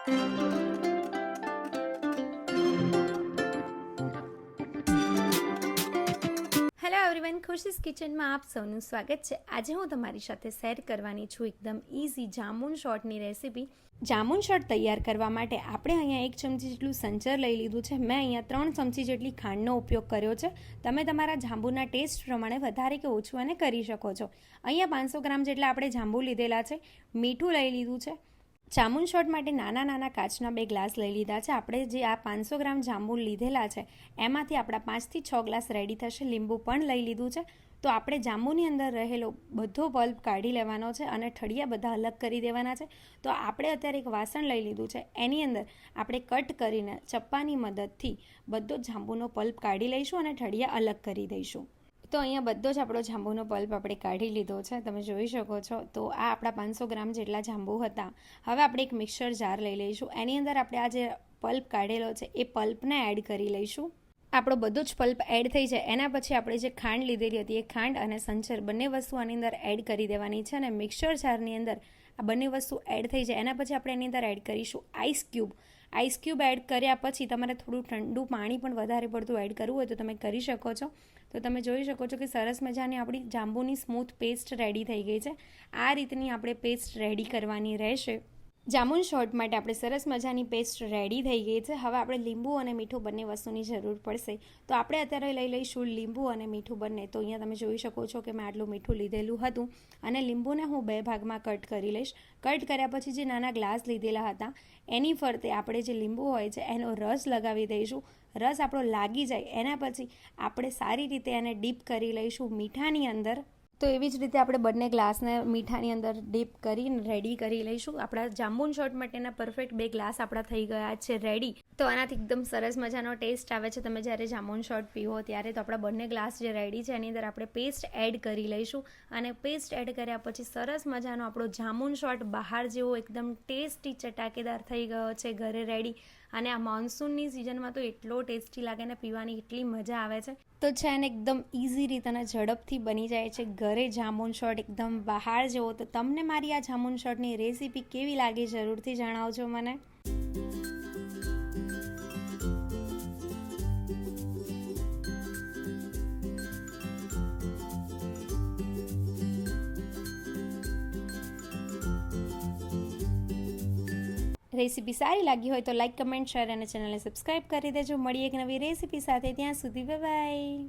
Hello everyone ખુશીસ કિચનમાં આપ સૌનું સ્વાગત છે. આજે હું તમારી સાથે શેર કરવાની છું એકદમ ઇઝી જામુન શોર્ટની રેસીપી જામુન શોર્ટ તૈયાર કરવા માટે આપણે અહીંયા એક ચમચી જેટલું સંચર લઈ લીધું છે. મેં અહીંયા ત્રણ ચમચી જેટલી ખાંડનો ઉપયોગ કર્યો છે. તમે તમારા જાંબુના ટેસ્ટ પ્રમાણે વધારે કે ઓછું અને કરી શકો છો. અહીંયા પાંચસો ગ્રામ જેટલા આપણે જાંબુ લીધેલા છે. મીઠું લઈ લીધું છે. જામુન શોટ માટે નાના નાના કાચના બે ગ્લાસ લઈ લીધા છે. આપણે જે આ પાંચસો ગ્રામ જાંબુ લીધેલા છે, એમાંથી આપણા પાંચથી છ ગ્લાસ રેડી થશે. લીંબુ પણ લઈ લીધું છે. તો આપણે જાંબુની અંદર રહેલો બધો બલ્બ કાઢી લેવાનો છે અને ઠળિયા બધા અલગ કરી દેવાના છે. તો આપણે અત્યારે એક વાસણ લઈ લીધું છે. એની અંદર આપણે કટ કરીને ચપ્પાની મદદથી બધો જાંબુનો પલ્પ કાઢી લઈશું અને ઠળિયા અલગ કરી દઈશું. તો અહીંયા બધો જ આપણો જાંબુનો પલ્પ આપણે કાઢી લીધો છે. તમે જોઈ શકો છો. તો આ આપણા પાંચસો ગ્રામ જેટલા જાંબુ હતા. હવે આપણે એક મિક્સર જાર લઈ લઈશું. એની અંદર આપણે આ જે પલ્પ કાઢેલો છે, એ પલ્પને એડ કરી લઈશું. આપણો બધો જ પલ્પ એડ થઈ જાય. એના પછી આપણે જે ખાંડ લીધેલી હતી, એ ખાંડ અને સંચર બંને વસ્તુ આની અંદર એડ કરી દેવાની છે અને મિક્સર જારની અંદર આ બંને વસ્તુ એડ થઈ જાય. એના પછી આપણે એની અંદર એડ કરીશું ice cube ice cube add કર્યા પછી તમારે થોડું ઠંડુ પાણી પણ વધારે પડતું એડ કરવું હોય તો તમે કરી શકો છો. તો તમે જોઈ શકો છો કે સરસ મજાની આપણી જાંબુની સ્મૂથ પેસ્ટ રેડી થઈ ગઈ છે. આ રીતની આપણે પેસ્ટ રેડી કરવાની રહેશે. જામુન શોર્ટ માટે આપણે સરસ મજાની પેસ્ટ રેડી થઈ ગઈ છે. હવે આપણે લીંબુ અને મીઠું બંને વસ્તુની જરૂર પડશે. તો આપણે અત્યારે લઈ લઈશું લીંબુ અને મીઠું બંને. તો અહીંયા તમે જોઈ શકો છો કે મેં આટલું મીઠું લીધેલું હતું અને લીંબુને હું બે ભાગમાં કટ કરી લઈશ. કટ કર્યા પછી જે નાના ગ્લાસ લીધેલા હતા, એની ફરતે આપણે જે લીંબુ હોય છે, એનો રસ લગાવી દઈશું. રસ આપણો લાગી જાય, એના પછી આપણે સારી રીતે એને ડીપ કરી લઈશું મીઠાની અંદર. તો એવી જ રીતે આપણે બંને ગ્લાસને મીઠાની અંદર ડીપ કરીને રેડી કરી લઈશું. આપણા જાંબુન શોટ માટેના પરફેક્ટ બે ગ્લાસ આપણા થઈ ગયા છે રેડી તો આનાથી એકદમ સરસ મજાનો ટેસ્ટ આવે છે. તમે જ્યારે જામુન શોટ પીવો ત્યારે તો આપણા બંને ગ્લાસ જે રેડી છે એની અંદર આપણે પેસ્ટ એડ કરી લઈશું. અને પેસ્ટ એડ કર્યા પછી સરસ મજાનો આપણો જામુન શોટ બહાર જેવો એકદમ ટેસ્ટી ચટાકેદાર થઈ ગયો છે ઘરે રેડી અને આ મોન્સૂનની સિઝનમાં તો એટલો ટેસ્ટી લાગે ને પીવાની એટલી મજા આવે છે. તો છે ને એકદમ ઇઝી રીતે અને ઝડપથી બની જાય છે ઘરે. જામુન શર્ટ એકદમ બહાર જેવો, તો તમને મારી આ જામુન શર્ટની રેસીપી કેવી લાગી જરૂરથી જણાવજો મને. રેસીપી સારી લાગી હોય તો લાઇક કમેન્ટ, શેર અને ચેનલને સબસ્ક્રાઈબ કરી દેજો. મળીએ એક નવી રેસીપી સાથે. ત્યાં સુધી બાય